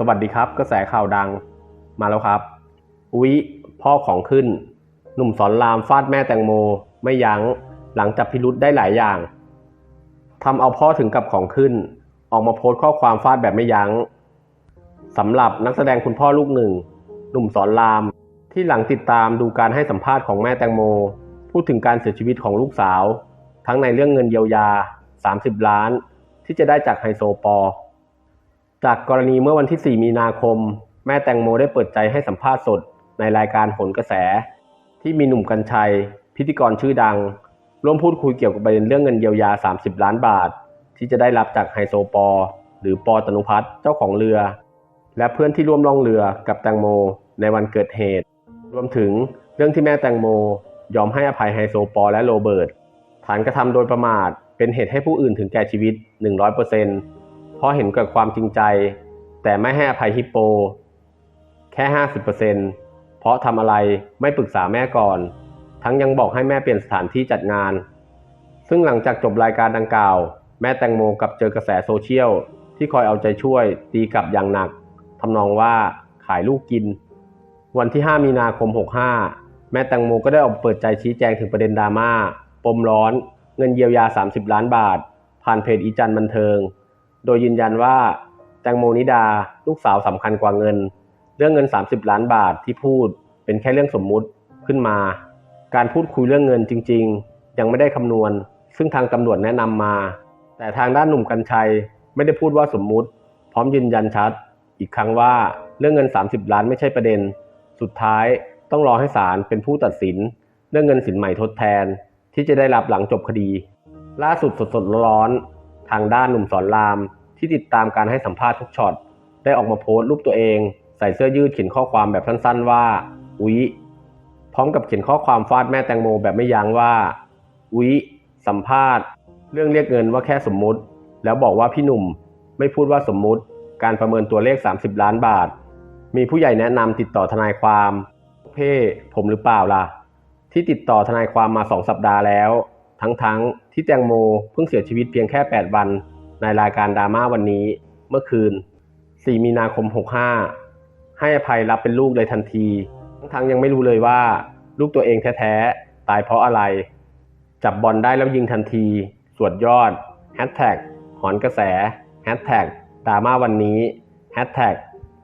สวัสดีครับกระแสข่าวดังมาแล้วครับ อุ๊ยพ่อของขึ้น หนุ่มสอนรามฟาดแม่แตงโม ไม่ยัง้งหลังจับพิรุษได้หลายอย่างทำเอาพ่อถึงกับของขึ้น ออกมาโพสต์ข้อความฟาดแบบไม่ยัง้งสำหรับนักแสดงคุณพ่อลูกหนึ่ง หนุ่มสอนราม ที่หลังติดตามดูการให้สัมภาษณ์ของแม่แตงโม พูดถึงการเสียชีวิตของลูกสาว ทั้งในเรื่องเงินเยียวยา 30 ล้าน ที่จะได้จากไฮโซปอ จากกรณีเมื่อวันที่ 4 มีนาคม แม่แตงโมได้เปิดใจให้สัมภาษณ์สดในรายการโหนกระแส ที่มีหนุ่มกัญชัย พิธีกรชื่อดัง ร่วมพูดคุยเกี่ยวกับประเด็นเรื่องเงินเยียวยา 30 ล้านบาท ที่จะได้รับจากไฮโซปอ หรือปอตนุพัฒน์เจ้าของเรือ และเพื่อนที่ร่วมล่องเรือกับแตงโมในวันเกิดเหตุ รวมถึงเรื่องที่แม่แตงโม ยอมให้อภัยไฮโซปอและโรเบิร์ตฐานกระทำโดยประมาทเป็นเหตุให้ผู้อื่นถึงแก่ชีวิต 100% เพราะเห็นเกิดความจริงใจ แต่ไม่ให้อภัยฮิปโป แค่ 50%เพราะทำอะไรไม่ปรึกษาแม่ก่อน ทั้งยังบอกให้แม่เปลี่ยนสถานที่จัดงาน ซึ่งหลังจากจบรายการดังกล่าว แม่แตงโมกับเจอกระแสโซเชียล ที่คอยเอาใจช่วยตีกลับอย่างหนักทำนองว่าขายลูกกิน วันที่ 5 มีนาคม 65 แม่แตงโมก็ได้ออกเปิดใจชี้แจงถึงประเด็นดราม่าปมร้อน เงินเยียวยา 30 ล้านบาท ผ่านเพจอีจันบันเทิง โดยยืนยันว่าแตงโมนิดาลูกสาวสำคัญกว่าเงิน เรื่องเงิน 30 ล้านบาทที่พูดเป็นแค่เรื่องสมมุติขึ้นมา การพูดคุยเรื่องเงินจริง ๆ ยังไม่ได้คำนวณ ซึ่งทางตำรวจแนะนำมา แต่ทางด้านหนุ่มกัญชัยไม่ได้พูดว่าสมมุติ พร้อมยืนยันชัด อีกครั้งว่าเรื่องเงิน 30 ล้านไม่ใช่ประเด็น สุดท้ายต้องรอให้ศาลเป็นผู้ตัดสิน เรื่องเงินสินใหม่ทดแทนที่จะได้รับหลังจบคดี ล่าสุดสดๆร้อนๆทางด้านหนุ่มสอนราม ที่ติดตามการให้สัมภาษณ์ทุกช็อต ได้ออกมาโพสต์รูปตัวเอง ใส่เสื้อยืดเขียนข้อความแบบสั้นๆว่า อุ๊ย พร้อมกับเขียนข้อความฟาดแม่แตงโมแบบไม่ยั้งว่า อุ๊ย สัมภาษณ์ เรื่องเรียกเงินว่าแค่สมมุติ แล้วบอกว่าพี่หนุ่มไม่พูดว่าสมมุติ การประเมินตัวเลข 30 ล้านบาท มีผู้ใหญ่แนะนำติดต่อทนายความเพ่ผมหรือเปล่าล่ะ ที่ติดต่อทนายความมาสองสัปดาห์แล้ว ทั้งๆทที่แตงโมเพิ่งเสียชีวิตเพียงแค่ 8 วัน ในรายการดราม่าวันนี้เมื่อคืน 4 มีนาคม 65 ให้อภัยรับเป็นลูกเลยทันที ทั้งๆยังไม่รู้เลยว่า ลูกตัวเองแท้ๆ ตายเพราะอะไร จับบอลได้แล้วยิงทันที สวดยอดแฮชแท็กหอนกระแสแฮชแท็กดราม่าวันนี้แฮชแท็ก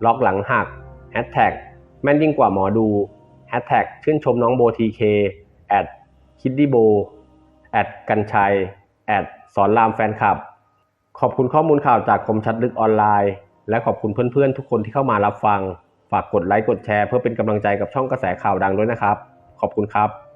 ล็อกหลังหักแฮชแท็กแม่นยิ่งกว่าหมอดูแฮชแท็กชื่นชมน้องโบทีเคแอดคิดดี้โบแอดกันชัยแอดสอนรามแฟนคลับ ขอบคุณข้อมูลข่าวจากคมชัดลึกออนไลน์ และขอบคุณเพื่อนๆ ทุกคนที่เข้ามารับฟัง ฝากกดไลค์กดแชร์เพื่อเป็นกำลังใจกับช่องกระแสข่าวดังด้วยนะครับ ขอบคุณครับ